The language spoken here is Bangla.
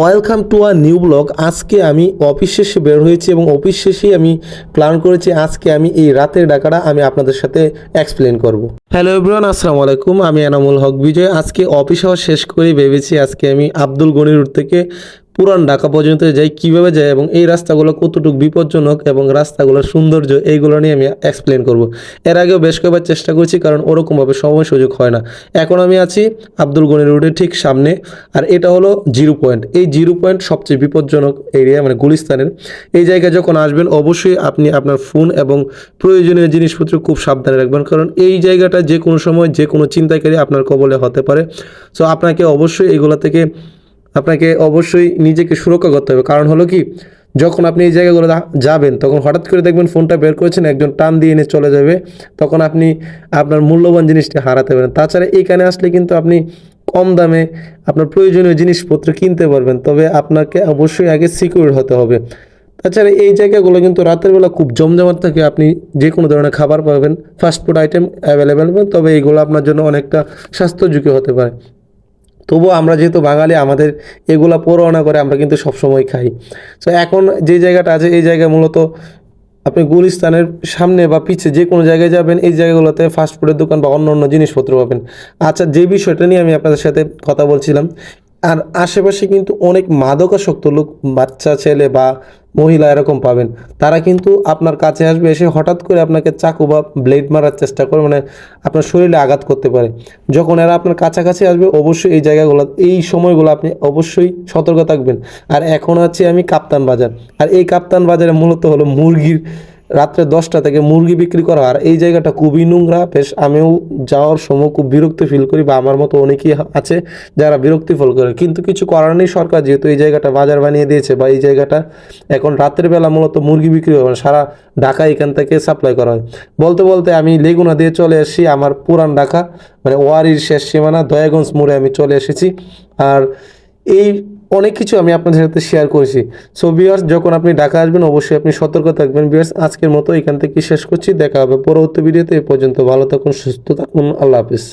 Welcome to our new blog. আজকে আমি অফিস শেষে বের হয়েছি এবং অফিস শেষেই আমি প্ল্যান করেছি আজকে আমি এই রাতের ডাকাটা আমি আপনাদের সাথে এক্সপ্লেন করব। হ্যালো এভরিওয়ান আসসালামু আলাইকুম। আমি এনামুল হক বিজয়। আজকে অফিস হওয়া শেষ করে ভেবেছি আজকে আমি আব্দুল গনি রুট থেকে পুরান ঢাকা পর্যন্ত যাই কীভাবে যায় এবং এই রাস্তাগুলো কতটুকু বিপজ্জনক এবং রাস্তাগুলোর সৌন্দর্য, এইগুলো নিয়ে আমি এক্সপ্লেন করব। এর আগেও বেশ কয়েকবার চেষ্টা করছি কারণ ওরকমভাবে সময় সুযোগ হয় না। এখন আমি আছি আব্দুল গনি রোডের ঠিক সামনে আর এটা হলো জিরো পয়েন্ট। এই জিরো পয়েন্ট সবচেয়ে বিপজ্জনক এরিয়া মানে গুলিস্তানের। এই জায়গায় যখন আসবেন অবশ্যই আপনি আপনার ফোন এবং প্রয়োজনীয় জিনিসপত্র খুব সাবধানে রাখবেন কারণ এই জায়গাটা যে কোনো সময় যে কোনো চিন্তাকারী আপনার কবলে হতে পারে। সো আপনাকে অবশ্যই এগুলো থেকে আপনাকে অবশ্যই নিজেকে সুরক্ষা করতে হবে। কারণ হলো কি, যখন আপনি এই জায়গাগুলো যাবেন, তখন হঠাৎ করে দেখবেন ফোনটা বের করেছেন, একজন টান দিয়ে এনে চলে যাবে। তখন আপনি আপনার মূল্যবান জিনিসটা হারাতে পারেন তাছাড়া এইখানে আসলে কিন্তু আপনি কম দামে আপনার প্রয়োজনীয় জিনিসপত্র কিনতে পারবেন। তবে আপনাকে অবশ্যই আগে সিকিউর হতে হবে। তাছাড়া এই জায়গাগুলো কিন্তু রাতের বেলা খুব জমজমাট থাকে। আপনি যে কোনো ধরনের খাবার পাবেন ফাস্টফুড আইটেম অ্যাভেলেবেল পাবেন তবে এইগুলো আপনার জন্য অনেকটা স্বাস্থ্য ঝুঁকি হতে পারে। তবুও আমরা যেহেতু বাঙালি, আমাদের এগুলা পরোয়ানা করে আমরা কিন্তু সবসময় খাই। তো এখন যে জায়গাটা আছে, এই জায়গায় মূলত আপনি গুলিস্তানের সামনে বা পিছে যে কোনো জায়গায় যাবেন, এই জায়গাগুলোতে ফাস্টফুডের দোকান বা অন্য অন্য জিনিসপত্র পাবেন। আচ্ছা যে বিষয়টা নিয়ে আমি আপনাদের সাথে কথা বলছিলাম আর আশেপাশে কিন্তু অনেক মাদকাসক্ত লোক, বাচ্চা, ছেলে বা মহিলা এরকম পাবেন। তারা কিন্তু আপনার কাছে আসবে, এসে হঠাৎ করে আপনাকে চাকু বা ব্লেড মারার চেষ্টা করে মানে আপনার শরীরে আঘাত করতে পারে। যখন এরা আপনার কাছাকাছি আসবে, অবশ্যই এই জায়গাগুলো, এই সময়গুলো আপনি অবশ্যই সতর্ক থাকবেন। আর এখন আছি আমি কাপ্তান বাজার। আর এই কাপ্তান বাজারে মূলত হলো মুরগির রাত্রে দশটা থেকে মুরগি বিক্রি করা। আর এই জায়গাটা খুবই নোংরা। বেশ আমিও যাওয়ার সময় খুব বিরক্তি ফিল করি, বা আমার মতো অনেকেই আছে যারা বিরক্তি ফিল করে। কিন্তু কিছু করার নেই সরকার, যেহেতু এই জায়গাটা বাজার বানিয়ে দিয়েছে, বা এই জায়গাটা এখন রাতের বেলা মূলত মুরগি বিক্রি হয় মানে সারা ঢাকা এখান থেকে সাপ্লাই করা হয়। বলতে বলতে আমি লেগুনা দিয়ে চলে এসেছি, আমার পুরান ঢাকা মানে ওয়ারির শেষ সীমানা, দয়াগঞ্জ মোড়ে আমি চলে এসেছি। আর এই অনেক কিছু আমি আপনাদের সাথে শেয়ার করেছি। সো বিয়ার্স যখন আপনি ঢাকা আসবেন, অবশ্যই আপনি সতর্ক থাকবেন। বিয়ার্স আজকের মতো এখান থেকে শেষ করছি। দেখা হবে পরবর্তী ভিডিওতে এ পর্যন্ত ভালো থাকুন, সুস্থ থাকুন। আল্লাহ হাফিজ।